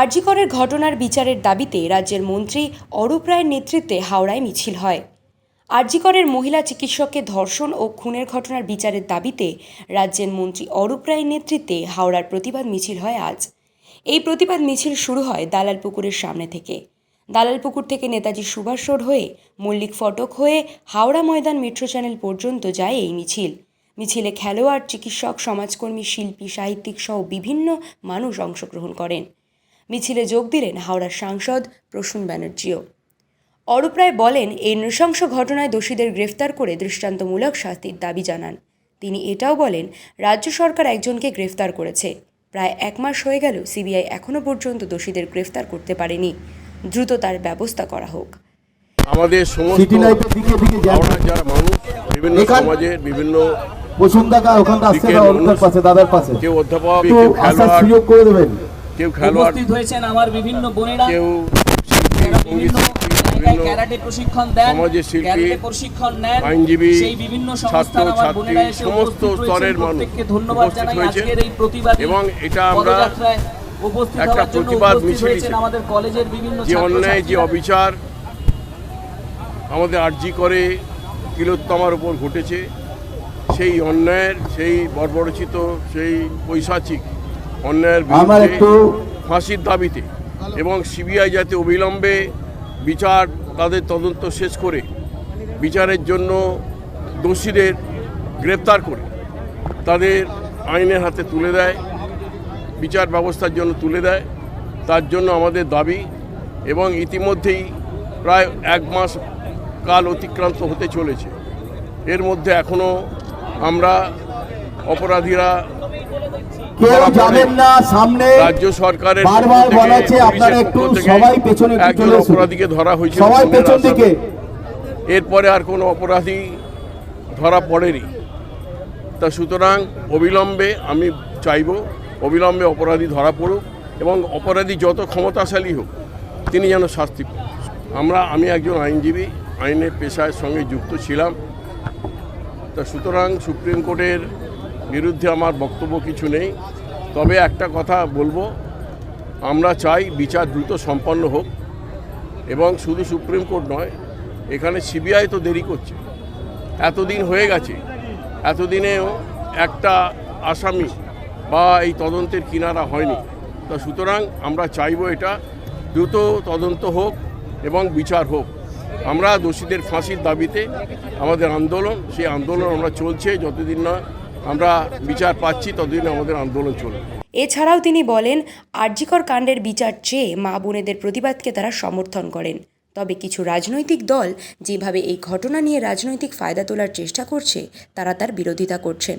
আরজিকরের ঘটনার বিচারের দাবিতে রাজ্যের মন্ত্রী অরূপ রায়ের নেতৃত্বে হাওড়ায় মিছিল হয়। আরজিকরের মহিলা চিকিৎসককে ধর্ষণ ও খুনের ঘটনার বিচারের দাবিতে রাজ্যের মন্ত্রী অরূপ রায়ের নেতৃত্বে হাওড়ার প্রতিবাদ মিছিল হয় আজ। এই প্রতিবাদ মিছিল শুরু হয় দালাল পুকুরের সামনে থেকে। দালাল পুকুর থেকে নেতাজি সুভাষ রোড হয়ে মল্লিক ফটক হয়ে হাওড়া ময়দান মেট্রো চ্যানেল পর্যন্ত যায় এই মিছিল। মিছিলে খেলোয়াড়, চিকিৎসক, সমাজকর্মী, শিল্পী, সাহিত্যিক সহ বিভিন্ন মানুষ অংশগ্রহণ করেন। মিছিলে যোগ দিলেন হাওড়ার সাংসদ প্রসূন ব্যানার্জিও। অরূপ রায় বলেন এই নৃশংস ঘটনায় দোষীদের গ্রেফতার করে দৃষ্টান্তমূলক শাস্তির দাবি জানান। তিনি এটাও বলেন রাজ্য সরকার একজনকে গ্রেফতার করেছে। প্রায় এক মাস হয়ে গেল সিবিআই এখনও পর্যন্ত দোষীদের গ্রেফতার করতে পারেনি। দ্রুত তার ব্যবস্থা করা হোক। আমাদের সমস্ত যারা মানুষ বিভিন্ন বিভিন্ন বসুন্ধরা ওখানটা আসছে না পাশে দাদার পাশে। কেউ অধ্যাপক কেউ খেলোয়াড়। করে দেবেন। কেউ খেলোয়াড় হয়েছেন আমার বিভিন্ন বোনেরা। কেউ শিল্পী সমাজের আইনজীবী, বিভিন্ন ছাত্র, ছাত্রী, সমস্ত স্তরের মানুষ ধন্যবাদ উপস্থিত হয়েছে। এবং এটা আমরা একটা প্রতিবাদ মিছিল যে অন্যায় যে অবিচার আমাদের আর্জি করে তিলোত্তমার উপর ঘটেছে সেই অন্যায়ের সেই বর্বরচিত সেই পৈশাচিক অন্যায়ের ফাঁসির দাবিতে এবং সিবিআই যাতে অবিলম্বে বিচার তাদের তদন্ত শেষ করে বিচারের জন্য দোষীদের গ্রেপ্তার করে তাদের আইনের হাতে তুলে দেয় বিচার ব্যবস্থার জন্য তুলে দেয় তার জন্য আমাদের দাবি এবং ইতিমধ্যেই প্রায় এক মাস কাল অতিক্রান্ত হতে চলেছে। এর মধ্যে এখনও আমরা অপরাধীরা কেউ যাবেন না সামনে রাজ্য সরকারের বারবার পক্ষ বলা হচ্ছে আপনারা একটু সবাই পেছনে একজন অপরাধীকে ধরা হয়েছে সবাই পেছন দিকে। এরপরে আর কোনো অপরাধী ধরা পড়েনি। তা সুতরাং অবিলম্বে আমি চাইব অবিলম্বে অপরাধী ধরা পড়ুক এবং অপরাধী যত ক্ষমতাশালী হোক তিনি যেন শাস্তি আমরা আমি একজন আইনজীবী আইনের পেশার সঙ্গে যুক্ত ছিলাম। তা সুতরাং সুপ্রিম কোর্টের বিরুদ্ধে আমার বক্তব্য কিছু নেই। তবে একটা কথা বলব, আমরা চাই বিচার দ্রুত সম্পন্ন হোক এবং শুধু সুপ্রিম কোর্ট নয়, এখানে সিবিআই তো দেরি করছে। এতদিন হয়ে গেছে, এতদিনেও একটা আসামি বা এই তদন্তের কিনারা হয়নি। তা সুতরাং আমরা চাইব এটা দ্রুত তদন্ত হোক এবং বিচার হোক। আমরা দোষীদের ফাঁসির দাবিতে আমাদের আন্দোলন, সেই আন্দোলন আমরা চলছে যতদিন না আমরা বিচার পাচ্ছি ততদিন আমাদের আন্দোলন চলবে। এছাড়াও তিনি বলেন, আরজিকর কাণ্ডের বিচার চেয়ে মা বোনেদের প্রতিবাদকে তারা সমর্থন করেন। তবে কিছু রাজনৈতিক দল যেভাবে এই ঘটনা নিয়ে রাজনৈতিক ফায়দা তোলার চেষ্টা করছে, তারা তার বিরোধিতা করছেন।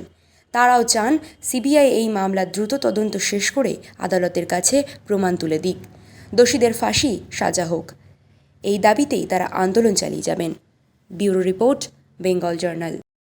তারাও চান সিবিআই এই মামলা দ্রুত তদন্ত শেষ করে আদালতের কাছে প্রমাণ তুলে দিক। দোষীদের ফাঁসি, সাজা হোক। এই দাবিতেই তারা আন্দোলন চালিয়ে যাবেন। Bureau report, Bengal journal.